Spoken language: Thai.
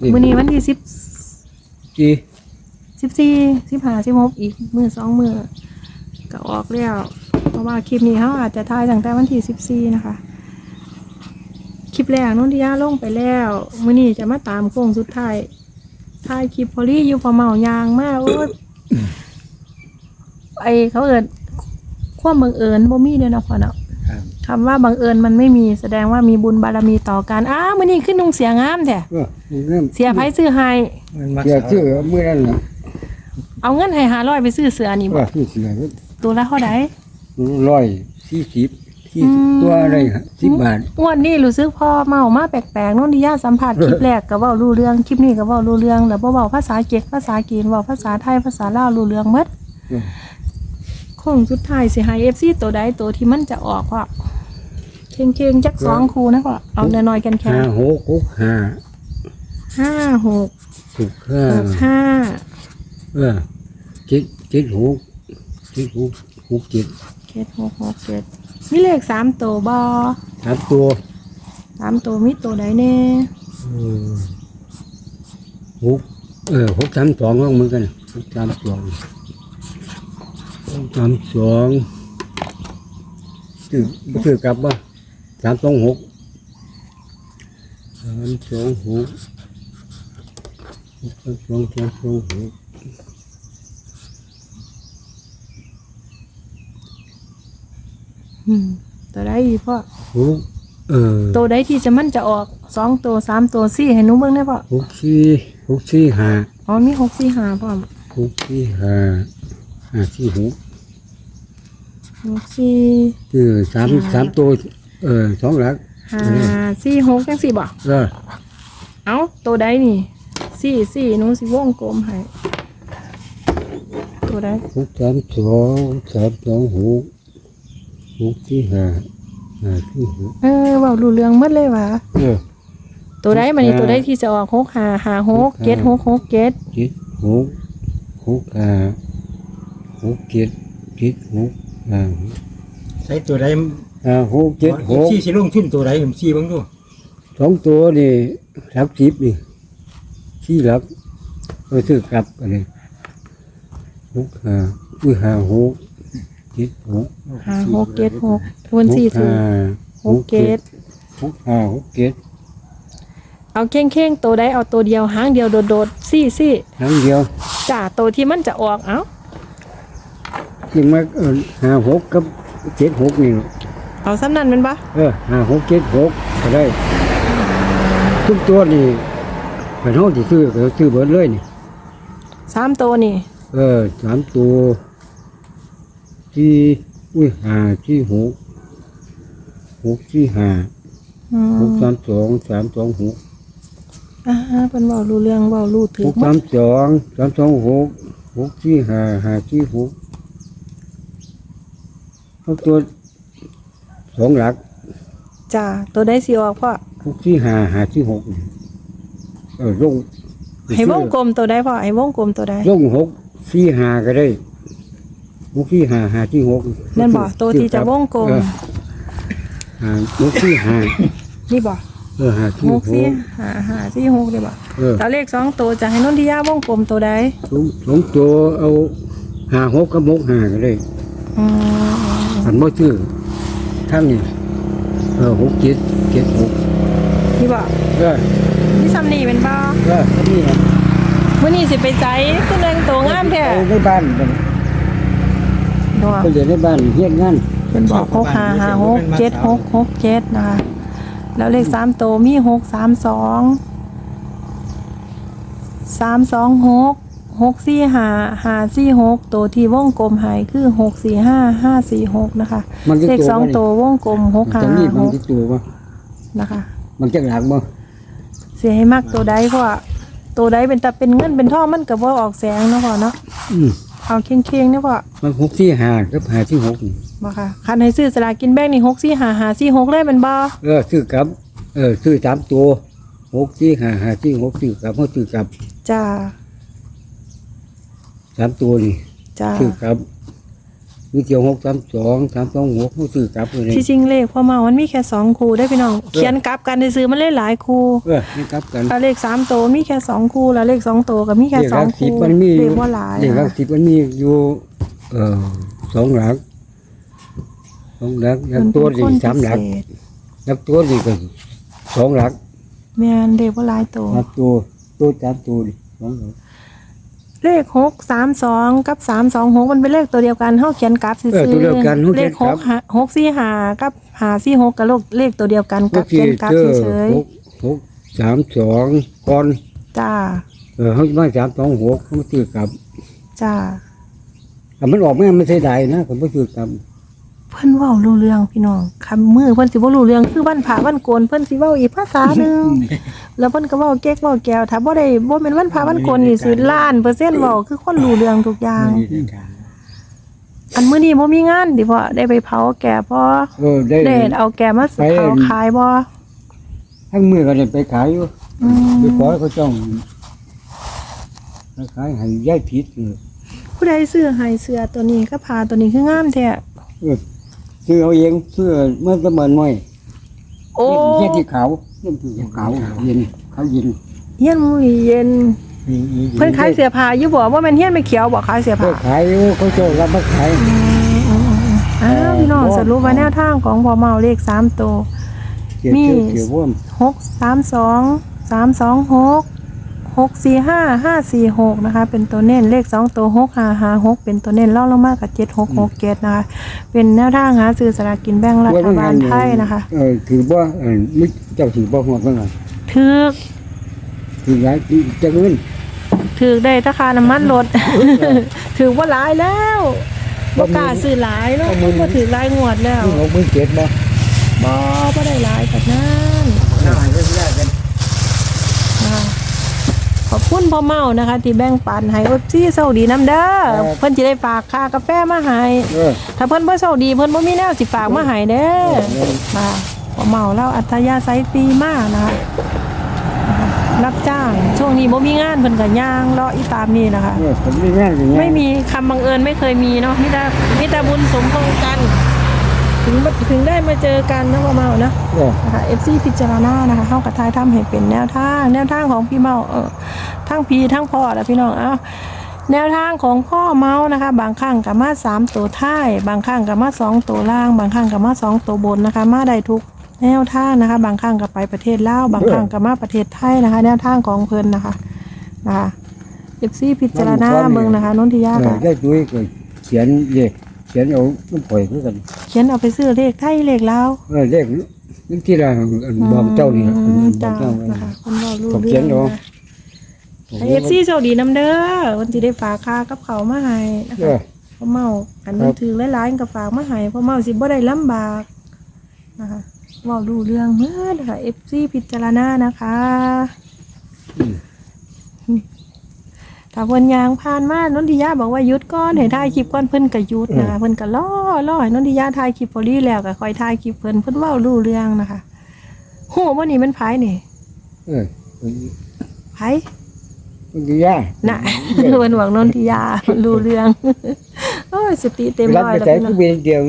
เลขมื้อนี้วันที่สิบจีสิบสี่สิบห้าสิบหกอีกมือสองมือก็ออกแล้ว เพราะว่าคลิปนี้เขาอาจจะถ่ายตั้งแต่วันที่สิบสี่นะคะ คลิปแรกนุ่นที่ย่าลงไปแล้วมื้อนี้จะมาตามโค้งสุดท้ายถ่ายคลิปพอลี่อยู่พอเมายางมากโอ้ยไอเขาเอิดความบังเอิญบ่มีเด้อเนาะพ่อเนาะ ครับคำว่าบังเอิญมันไม่มีแสดงว่ามีบุญบารมีต่อกันอ้าวมื้อนี้ขึ้นนุงเสียงามแท้เออเริ่มเสียไผซื้อให้มันมักเสียสาวชื่อเมื่อนั้นน่ะเอาเงินให้หาร้อยไปซื้อเสือนี่บ่ว่าที่เสียตัวละเท่าไหร่ร้อยสี่สิบที่อืมตัวอะไรสิบบาทงวดนี้รู้สึกพอเมามาแปลกๆโน่นที่ย่าสัมผัสคลิปแรกก็เว้ารู้เรื่องคลิปนี้ก็เว้ารู้เรื่องแล้วบ่เว้าภาษาเจ็กภาษาจีนเว้าภาษาไทยภาษาลาวรู้เรื่องหมด อืมคงสุดท้ายสิให้ FC ตัวใดตัวที่มันจะออกว่าเข่งๆจักสองคู่นะก็เอาน้อยๆกันแค่ห้าหกหกห้าห้าหกหกห้าหกห้าเออเจ็ดเจ็ดหกเจ็ดหกหกเจ็ดเจ็ดหกหกเจ็ดมีเลขสามตัวบอสามตัวสามตัวมีตัวใดแน่เออหกเออหกสามสองว่าเหมือนกันหกสามสองหก สามสองถือบ่ถือกลับว่าสามสองหกสามสองหกหกสามสองสามสองหกอืมตัวใดอีกพ่อหกเออตัวใดที่จะมันจะออกสองตัวสามตัวสี่ให้หนูเบิ่งได้พ่อหกสี่หกสี่ห้าอ๋อมีหกสี่ห้าพ่อมหกสี่ห้าห้าสี่หก หกสี่คือสามสามตัว เออสองหลักห้าสี่หกจังสี่บ่เออเอ้าตัวใดนี่สี่สี่หนูสิวงกลมให้ตัวใดหกสามสองสามสองหกหกสี่ห้าห้าสี่หกเออเว้ารู้เรื่องหมดเลยว่ะเออ ตัวใดมันนี่ตัวใดที่จะออกหกห้าห้าหกเจ็ดหกหกเจ็ดเจ็ดหกหกห้าหกเจ็ดเจ็ดหก ห้าใช้ตัวใดห้าหกเจ็ดหกซี่สิลงทุนตัวใดผมซี่เบ้างดูสองตัวนี่หลักสิบนี่สี่หลักเออซื้อกลับกันเลยหกห้าอุ้ยห้าหกเจ็ดหกห้าหกเจ็ดหกวนสี่ถูกหกเจ็ดหกห้าหกเจ็ดเอาเข่งเข่งๆตัวใดเอาตัวเดียวหางเดียวโดดๆสี่สี่ครั้งเดียวจ้าตัวที่มันจะออกเอ้า จริงไหมเออห้าหกกับเจ็ดหกนี่เอาซ้ำนั่นแมันปะเออห้าหกเจ็ดหกก็ได้ ทุกตัวนี่เป็นห้องที่ซื้อก็ซื้อเบิดเลยนี่สามตัวนี่ เออสามตัวที่อุ้ยห้าที่หกหกที่ห้าอืมหกสามสองสามสองหกอ่าเป็นเบารู้เรื่องเบารู้ถืหอกหมสาดมสองสามสองหกหกที่ห้าห้าที่หก ทุกตัวสองหลักจ้าตัวใดสีออกพ่อหกที่ห้าห้าที่หกนี่เออลงให้วงกลมตัวใดพ่อให้วงกลมตัวใดลงหกสี่ห้าก็ได้หกที่ห้าห้าที่หกนั่นบอกตัวที่จะวงกลมเออห้าหกที่ห้านี่บอกเออห้าที่หหกกสี่หาหาสี่หกเลยบอกเออ แล้วเลขสองตัวจะให้นนทิยาวงกลมตัวใดสองสองตัวเอาห้าหกกับหกห้าก็ได้ อืม อันบ่ชื่อทั้งนี้เออหกเจ็ดเจ็ดหกนี่บอกเออนี่ซัมนี่เป็นบ่เออนี่นะมื่อนี้สิไปใจขึ้นแรงตัวงามแท้เอาในบ้านเป็นดอกไปเรียนในบ้านเฮียนงานเป็นบอกหกห้าห้าหกเจ็ดหกหกเจ็ดนะคะแล้วเลขสามตัวมีหกสามสองสามสองหก หกสี่ห้าห้าสี่หกตัวที่วงกลมหายคือหกสี่ห้าห้าสี่หกนะคะมันจะเลขตัวสองบ่นี่ ตัววงกลมหกห้าตรงนี้หมันกจะตัวบ่นะคะมันจะหลักบ่เสียให้มากตัวใดเพราะว่าตัวใดเป็นแต่เป็นเงินเป็นทองมันกับว่าออกแสงเนาะพ่อเนาะอืมเอาเคียงๆเนาะพ่อมันหกที่ห้ากับห้าที่หกนี่มาค่ะคันให้ซื้อสลากกินแบ่งนี่หกสี่ห้าห้าสี่หกเลยเป็นบ่เออซื้อกลับ เออซื้อสามตัวหกที่ห้าห้าที่หกซื้อกลับเขาซื้อกลับจ้า สามตัวนี่จ้าซื้อกลับมีเกี่ยวหกสามสองสามสองหกเขาซื้อกลับเลย ที่จริงเลขพ่อเมามันมีแค่สองคูได้อพี่น้อง เขียนกลับกันซื้อๆมันเลยหลายคูเออนี่กลับกันถ้าเลขสามตัวมีแค่สองคูแล้วเลขสองตัวก็มีแค่เลขสหองลักสิคูบมันมีเลขว่าหลายเลขหลันะกสิบมันมีอยู่เอ่อสองหลักสองหลักหลักตัวนี่สามหลักพิเศษหลักตัวนี่ก็สองหลักแม่นเลขว่าหลายตัวหลักตัวตัวสามตัวนี่สองหลัก เลขหกสามสองกับสามสองหกมันเป็นเลขตัวเดียวกันเฮาเขียนกลับซื้อเออตัวเดียวกันเขาเลเขียขนหกลักบห้าหกสี่ห้ากับห้าสี่หกกับเลขเลขตัวเดียวกันกับที่เขียนกลับเจอเฉยหกหกสามสองก่อนๆจ้าเออเขามาสามสองหกเขามาซื้อกลับจ้าแต่มันออกมาไม่ใช่ได้นะผมไม่ซื้อกลับ เพิ่นเว้ารู้เรื่องพี่น้องคำมือเพิ่นสิบ่รู้เรื่องคือวันพระวันโกนเพิ่นสิเว้าอีกภาษาหนึงแล้วเพิ่นก็เว้าเก๊กเว้าแก้วถ้าบ่ได้บ่แม่นวันพระวันโกนนี่สิล้านเปอร์เซ็นต์เว้าคือคนรู้เรื่องทุกอย่างอันมื้อนี้บ่มีงานดิพ่อได้ไปเผาแก่บ่เออได้ ได้เอาแก่มาเผาขายบ่ทั้งมือก็ได้ไปขายอยู่อืมไปขอให้เขาจ้องไปขายให้ย้ายผิดเลยผู้ใดซื้อให้เสื้อตัวนี้ก็ผ้าตัวนี้คืองามแท้เออ ซื้อเอาเองเสื้อเมื่อประมาณน้อยโอ้เย็นที่ขาวเย็นที่ขาวเย็นเขาเย็นเฮียนมื้อเย็นเพิ่นขายเสื้อผ้าอยู่บ่ว่าแม่นเฮียนไม่เขียวบ่ขายเสื้อเขาผ้าขายอยู่เขาเจ้ารับมาขายอ้าวพี่น้องสรุปว่าแนวทางของพ่อเมาเลข3ตัวเกี่ยวมีเกี่ยวเกี่ยวว่ามหกสามสองสามสองหก หกสี่ห้าห้าสี่หกนะคะ เป็นตัวเน้นเลขสองตัวหกห้าห้าหกเป็นตัวเน้นเล่าลงมากกับเจ็ดหกหกเจ็ดนะคะ เป็นแนวทางหาซื้อสลากกินแบ่งรัฐบาลไทยนะคะ เออถือว่าเออไม่เจ้าถือบ่หัวเพิ่นน่ะถือถือหลายจะเงินถือได้ราคาน้ำมันลดถือว่าหลายแล้วบ่กล้าซื้อหลายเนาะมันบ่ถือหลายงวดแล้วที่หกหมื่นเจ็ดบ่บ่บ่ได้หลายแบบนั้น น่าจะได้กัน นะคะขอบ คุณพ่อเมานะคะ ที่แบ่งปันให้อดซี่เซาดีน้ำเด้อเพิ่นจะได้ฝากค่ากาแฟมาให้เออถ้าเพิ่นบ่เซาดีเพิ่นบ่มีแนวสิฝากมาให้เด้อมาพ่อเมาเล่าอัธยาศัยดีมากนะคะรับจ้าง ช่วงนี้บ่มีงานเพิ่นก็ย่างเลาะอีตามนี่นะคะเออผมไม่แม่นอย่างเงี้ยไม่มีคำบังเอิญไม่เคยมีเนาะมิตรมิตรบุญสมพงษ์กัน ถึงถึงได้มาเจอกันนะพ่อเมานะเออนะคะ FC พิจารณานะคะเข้ากับทายทำให้เป็นแนวทาง แนวทางของพี่เมาเออทั้งพี่ทั้งพ่อและพี่น้องเอ้าแนวทางของพ่อเมานะคะ บางครั้งกับมาสามตัวท้ายบางครั้งกับมาสองตัวล่าง บางครั้งกับมาสองตัวบนนะคะ มาได้ทุกแนวทางนะคะ บางครั้งกับไปประเทศลาวบางครั้งกับมาประเทศไทยนะคะ แนวทางของเพิ่นนะคะนะคะ FC พิจารณาเบิ่งนะคะนนทิยาเออค่ะได้ด้วยก็เขียนเย่ เขียนเอาน้ำปล่อยคือกันเขียนเอาไปซื้อเลขไทยเลขลาวเออเลขนี่ที่เราบอกเจ้านี่ล่ะอืมบอจ้ากเจ้านะคะคนเรารู้ผมเรื่เขียอนงเอา นะไอเอฟซีโชคดีน้ำเด้อวันที่ได้ฝากค่ากับเขาวมาให้นะเอคะอ พ่อเมาอันมันถือหลายๆกับฝากมาให้พ่อเมาสิบ่ได้ลำบากนะคะเว่ารู้เรื่องเมื่อนะคะเอฟซีพิจารณานะคะ ถ้าเพิ่นยางผ่านมานนทิยาบอกว่าหยุดก่อนให้ถ่ายคลิปก่อนเพิ่นก็หยุดนะคะเพิ่นก็ล่อล่อให้นนทิยาถ่ายคลิปพอดีแล้วก็คอยถ่ายคลิปเพิ่นเพิ่นเว้ารู้เรื่องนะคะโหว่านี่มันไผนี่เออไผมันดียาน่ะเพิ่นหวังนนทิยารู้เรื่องโอ้ยสติเต็มรับร้อยไปแล้วใส่พี่น้ก็องเป็นเดียว